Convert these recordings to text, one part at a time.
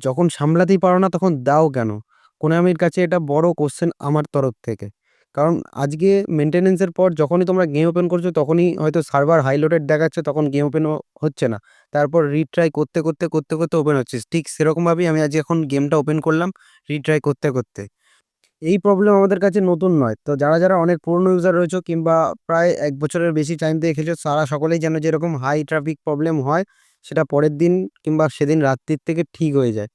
যখন সামলাতেই পারো না তখন দাও কেন? কোনামির কাছে এটা বড় কোশ্চেন আমার তরফ থেকে। কারণ আজকে মেইনটেন্যান্স এর পর যখনই তোমরা গেম ওপেন করছ তখনই হয়তো সার্ভার হাই লোডেড দেখাচ্ছে তখন গেম ওপেনও হচ্ছে না। তারপর রিট্রাই করতে, করতে, করতে, করতে ওপেন হচ্ছে। ঠিক সেরকমভাবেই আমি আজকে এখন গেমটা ওপেন করলাম রিট্রাই করতে, করতে। এই প্রবলেম আমাদের কাছে নতুন নয়। তো যারা, যারা অনেক পুরনো ইউজার রয়েছে কিংবা প্রায় এক বছরের বেশি টাইম দিয়ে খেলছো তারা সকলেই যেন যেরকম হাই ট্রাফিক প্রবলেম হয় সেটা পরের দিন কিংবা সেদিন রাত্রির থেকে ঠিক হয়ে যায়।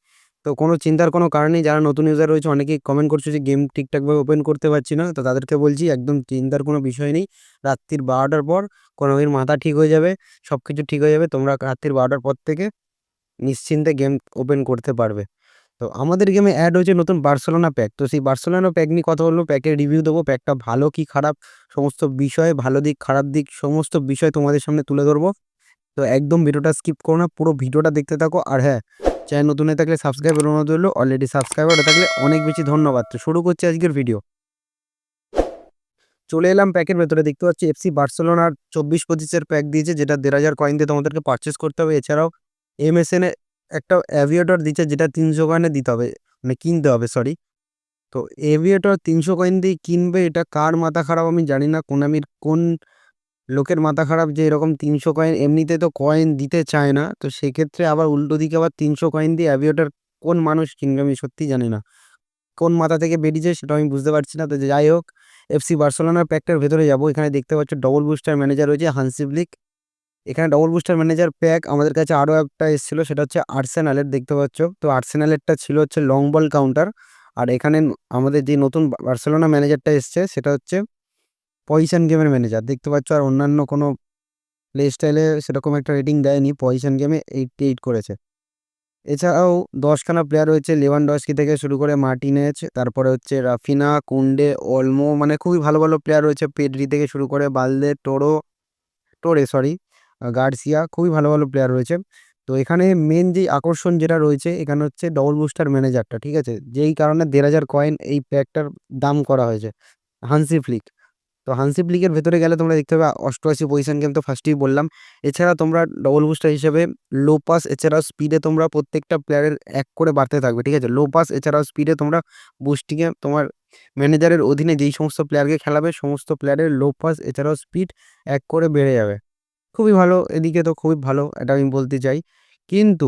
তো কোনো চিন্তার কোনো কারণ নেই যারা নতুন ইউজার রয়েছে অনেকেই কমেন্ট করছে যে গেম ঠিকঠাকভাবে ওপেন করতে পারছি না। তো তাদেরকে বলছি একদম চিন্তার কোনো বিষয় নেই। রাত্রির ১২ঃ০০ র পর কোনামির মাথা ঠিক হয়ে যাবে। সব কিছু ঠিক হয়ে যাবে। তোমরা রাত্রির বারোটার পর থেকে নিশ্চিন্তে গেম ওপেন করতে পারবে। তো আমাদের গেমে অ্যাড হয়েছে নতুন বার্সেলোনা প্যাক। তো সেই বার্সেলোনা প্যাক নিয়ে কথা বলব, প্যাকের রিভিউ দেবো, প্যাকটা ভালো কি খারাপ সমস্ত বিষয়, ভালো দিক, খারাপ দিক সমস্ত বিষয় তোমাদের সামনে তুলে ধরবো। তো একদম ভিডিওটা স্কিপ করো না। পুরো ভিডিওটা দেখতে থাকো। আর হ্যাঁ, চ্যানেল নতুন হয়ে থাকলে সাবস্ক্রাইব অনুরোধ রইল। অলরেডি সাবস্ক্রাইবার হয়ে থাকলে অনেক বেশি ধন্যবাদ। তো শুরু করছি আজকের ভিডিও। চলে এলাম প্যাকের ভেতরে দেখতে পাচ্ছি এফসি বার্সেলোনার ২৪-২৫ এর প্যাক দিয়েছে যেটা ১৫০০ কয়েন দিয়ে তোমাদেরকে পারচেজ করতে হবে। এছাড়াও এমএসএন এ একটা অ্যাভিয়েটর দিচ্ছে যেটা ৩০০ কয়েনে দিতে হবে। মানে কিনতে হবে সরি। তো এভিয়েটর ৩০০ কয়েন দিয়ে কিনবে এটা কার মাথা খারাপ আমি জানি না। কোনামির কোন লোকের মাথা খারাপ যে এরকম ৩০০ কয়েন এমনিতে তো কয়েন দিতে চায় না। তো সেক্ষেত্রে আবার উল্টো দিকে আবার ৩০০ কয়েন দিয়ে অ্যাভিয়েটর কোন মানুষ কিনবে আমি সত্যিই জানি না। কোন মাথা থেকে বেরিয়েছে সেটা আমি বুঝতে পারছি না। তো যাই হোক এফসি বার্সেলোনার প্যাকটার ভেতরে যাব। এখানে দেখতে পাচ্ছ ডবল বুস্টার ম্যানেজার রয়েছে হান্সি ফ্লিক। এখানে ডবল বুস্টার ম্যানেজার প্যাক আমাদের কাছে আরও একটা এসেছিল, সেটা হচ্ছে আর্সেনালের দেখতে পাচ্ছ। তো আর্সেনালেরটা ছিল হচ্ছে লং বল কাউন্টার। আর এখানে আমাদের যে নতুন বার্সেলোনা ম্যানেজারটা এসছে, সেটা হচ্ছে পজিশন গেমের ম্যানেজার দেখতে পাচ্ছ। আর অন্যান্য কোনো প্লে স্টাইলে সেরকম একটা রেটিং দেয়নি। পজিশন গেমে 88 করেছে। এছাড়াও দশখানা প্লেয়ার রয়েছে লেভান লেভানডস্কি থেকে শুরু করে মার্টিনেজ, তারপরে হচ্ছে রাফিনা, কুন্ডে, অলমো মানে খুবই ভালো, ভালো প্লেয়ার রয়েছে। পেডরি থেকে শুরু করে Balde, Toro, Torre sorry, Garcia খুবই ভালো, ভালো প্লেয়ার রয়েছে। তো এখানে মেন যেই আকর্ষণ যেটা রয়েছে এখানে হচ্ছে ডবল বুস্টার ম্যানেজারটা ঠিক আছে? যেই কারণে ১৫০০ কয়েন এই প্যাকটার দাম করা হয়েছে। Hansi Flick. তো হানসিপ ফ্লিকের ভেতরে গেলে তোমরা দেখতে পাবে ৮৮ পজিশন গেম তো ফার্স্টেই বললাম। এছাড়া তোমরা ডবল বুস্টার হিসেবে লো পাস এছাড়াও স্পিডে তোমরা প্রত্যেকটা প্লেয়ারের এক করে বাড়তে থাকবে, ঠিক আছে? লো পাস এছাড়াও স্পিডে তোমরা বুস্টিংয়ে তোমার ম্যানেজারের অধীনে যেই সমস্ত প্লেয়ারকে খেলাবে, সমস্ত প্লেয়ারের লো পাস এছাড়াও স্পিড এক করে বেড়ে যাবে। খুবই ভালো, এদিকে তো খুবই ভালো, এটা আমি বলতে চাই। কিন্তু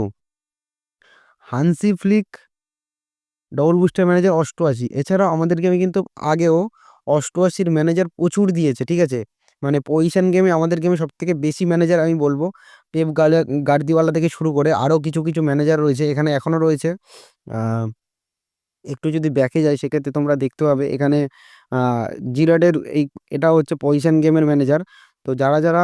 Hansi Flick double booster manager ৮৮ এছাড়াও আমাদের গেমে কিন্তু আগেও ৮৮ র ম্যানেজার প্রচুর দিয়েছে ঠিক আছে? মানে পজিশন গেমে আমাদের গেমে সবথেকে বেশি ম্যানেজার আমি বলব পেপ গালে গার্দিওয়ালা থেকে শুরু করে আরও কিছু, কিছু ম্যানেজার রয়েছে এখানে এখনও রয়েছে। একটু যদি ব্যাকে যাই সেক্ষেত্রে তোমরা দেখতে পাবে এখানে আ জিরার্ডের এই এটা হচ্ছে পজিশন গেমের ম্যানেজার। তো যারা, যারা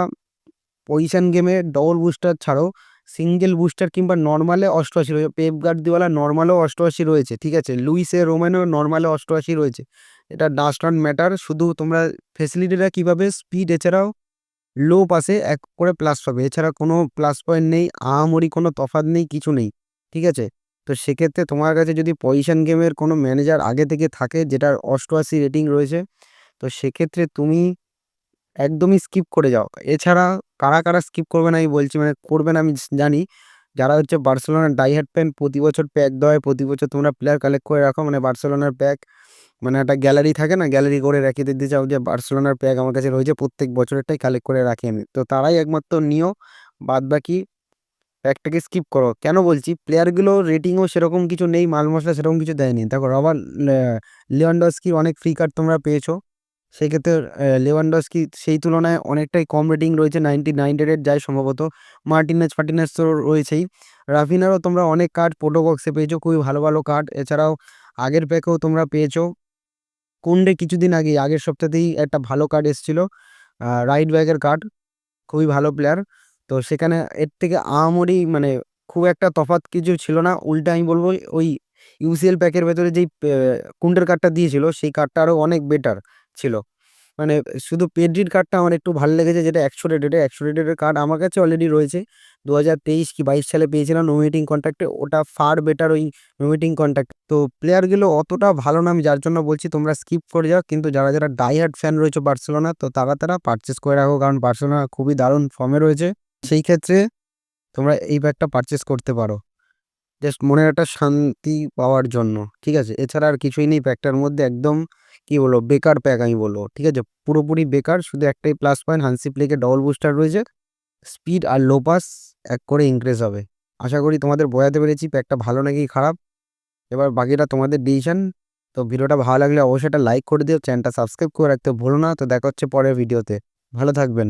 পজিশন গেমে ডবল বুস্টার ছাড়াও সিঙ্গেল বুস্টার কিংবা নর্মালে অষ্টআশি রয়েছে। পেপ গার্দিওয়ালা নরমালেও ৮৮ রয়েছে ঠিক আছে? লুইসে এ রোমেনো নরমালে ৮৮ রয়েছে। এটা ডাজ নট ম্যাটার শুধু তোমরা ফেসিলিটিটা কীভাবে স্পিড এছাড়াও লো পাসে এক করে প্লাস পাবে। এছাড়া কোনো প্লাস পয়েন্ট নেই, আহামরি কোনো তফাৎ নেই, কিছু নেই। ঠিক আছে? তো সেক্ষেত্রে তোমার কাছে যদি পজিশন গেমের কোনো ম্যানেজার আগে থেকে থাকে যেটার ৮৮ রেটিং রয়েছে তো সেক্ষেত্রে তুমি একদমই স্কিপ করে যাও। এছাড়া কারা, কারা স্কিপ করবে না আমি বলছি মানে করবে না আমি জানি। যারা হচ্ছে বার্সেলোনার ডাই হার্ড ফ্যান প্রতি বছর প্যাক দেওয়া প্রতি বছর তোমরা প্লেয়ার কালেক্ট করে রাখো মানে বার্সেলোনার প্যাক মানে একটা গ্যালারি থাকে না? গ্যালারি করে রেখে দিতে চাও যে বার্সেলোনার প্যাক আমার কাছে রয়েছে প্রত্যেক বছরেরটাই কালেক্ট করে রাখি আমি। তো তারাই একমাত্র নিও। বাদ বাকি প্যাকটাকে স্কিপ করো। কেন বলছি? প্লেয়ারগুলো রেটিংও সেরকম কিছু নেই, মাল মশলা সেরকম কিছু দেয়নি। দেখো রবার্ট লে লেভানডস্কির অনেক ফ্রি কার্ড তোমরা পেয়েছ। সেক্ষেত্রে লেভানডস্কি সেই তুলনায় অনেকটাই কম রেটিং রয়েছে 99 রেটেড যায় সম্ভবত। মার্টিনেজ ফার্টিনেজ তো রয়েছেই। রাফিনারও তোমরা অনেক কার্ড পোটো বক্সে পেয়েছ খুবই ভালো, ভালো কার্ড। এছাড়াও আগের প্যাকেও তোমরা পেয়েছ। কুন্ডে কিছুদিন আগেই আগের সপ্তাহতেই একটা ভালো কার্ড এসেছিল। রাইট ব্যাকের কার্ড। খুবই ভালো প্লেয়ার। তো সেখানে এর থেকে আহামরি মানে খুব একটা তফাৎ কিছু ছিল না। উল্টে আমি বলব ওই ইউসিএল প্যাকের ভেতরে যেই কুন্ডের কার্ডটা দিয়েছিল সেই কার্ডটা আরও অনেক বেটার ছিল। মানে শুধু পেডরির কার্ডটা আমার একটু ভালো লেগেছে যেটা ১০০ রেটেডের ১০০ রেটেডের কার্ড আমার কাছে অলরেডি রয়েছে। ২০২৩ কি ২২ সালে পেয়েছিলাম নোমিনেটিং কন্ট্রাক্টে ওটা ফার বেটার ওই নোমিনেটিং কন্ট্রাক্ট। তো প্লেয়ারগুলো অতটা ভালো না আমি যার জন্য বলছি তোমরা স্কিপ করে যাও। কিন্তু যারা, যারা ডাই হার্ড ফ্যান রয়েছে বার্সেলোনা তো তারা, তারা পারচেজ করে রাখো কারণ বার্সেলোনা খুবই দারুণ ফর্মে রয়েছে। সেই ক্ষেত্রে তোমরা এই প্যাকটা পারচেজ করতে পারো। জাস্ট মনের একটা শান্তি পাওয়ার জন্য ঠিক আছে এছাড়া আর কিছুই নেই প্যাকটার মধ্যে একদম কি বলব? বেকার প্যাক আমি বলব। ঠিক আছে? পুরোপুরি বেকার, শুধু একটাই প্লাস পয়েন্ট হানসি প্লেকে ডবল বুস্টার রয়েছে। স্পিড আর লো পাস এক করে ইনক্রিজ হবে। আশা করি তোমাদের বোঝাতে পেরেছি প্যাকটা ভালো নাকি খারাপ। এবার বাকিটা তোমাদের ডিসিশন তো ভিডিওটা ভালো লাগলে অবশ্যই একটা লাইক করে দিও চ্যানেলটা সাবস্ক্রাইব করে রাখতে ভুলো না। তো দেখা হচ্ছে পরের ভিডিওতে ভালো থাকবেন।